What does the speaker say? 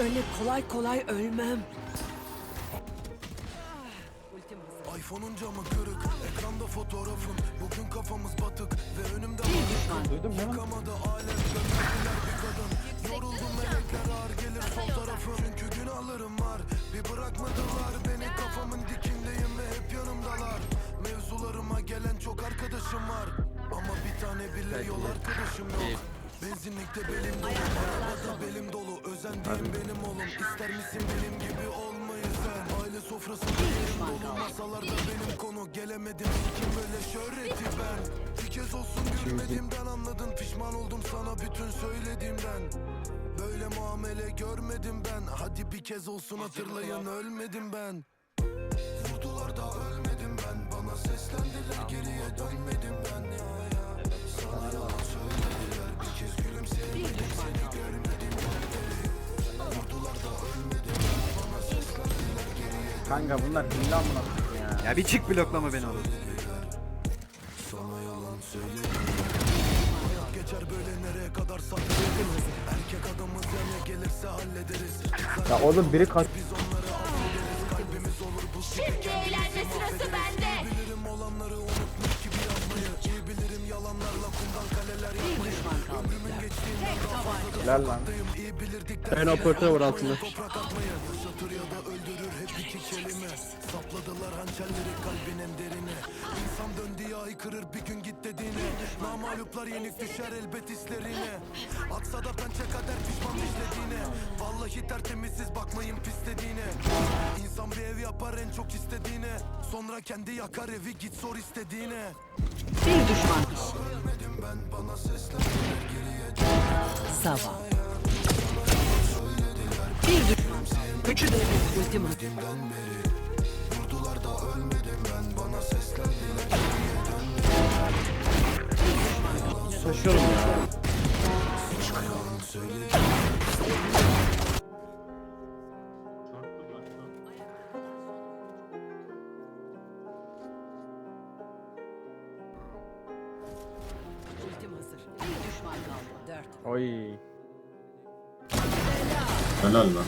Öyle kolay kolay ölmem. iPhone'un camı kırık Ekranda fotoğrafım Bugün kafamız batık Ve önümde Bir düşman. Duydum ya. Tane bile yol arkadaşım yok. Benzinlikte belim dolu Arabada belim dolu. Özendiğim benim oğlum. İster misin benim gibi olmayı sen? Aile sofrasında yerim dolu. Masalarda benim konu. Gelemedim kim böyle şöhreti ben? Bir kez olsun gülmediğimden anladın. Pişman oldum sana bütün söylediğimden. Böyle muamele görmedim ben. Hadi bir kez olsun hatırlayın ölmedim ben. Vurdular da ölmedim ben. Bana seslendiler geriye dönmedim ben. ya Kanka bunlar illa amına koyayım ya. Ya bir çık bloklama beni oğlum. Sana yalan söylediler Hayat geçer böyle nereye kadar saklarız Erkek adamız yana gelirse hallederiz Ya oğlum biri kaç Biz onları affederiz Kalbimiz olur buz gibi Şimdi eğlenme sırası bende. Bilirim olanları unutmuş gibi yazmayı İyi bilirim yalanlarla kumdan kaleler Bir yapmayı düşman kaldı. Ömrümün geçtiğinden daha fazla Helal lan. uzaktayım İyi bilirdik operatör var altında. Toprak atmayı Sapladılar hançerleri kalbin en derine. İnsan döndü ya kırır bir gün git dediğine. Namaluplar yenik düşer elbet hislerine. Atsa da pençe kader pişman işlediğine. Vallahi tertemizsiz bakmayın pis dediğine İnsan bir ev yapar en çok istediğine. Sonra kendi yakar evi git sor istediğine. Bir düşman. Sava. Bir düşman. Üçü de ultimat. Kaldı. Dört. Oy. Helal lan helal.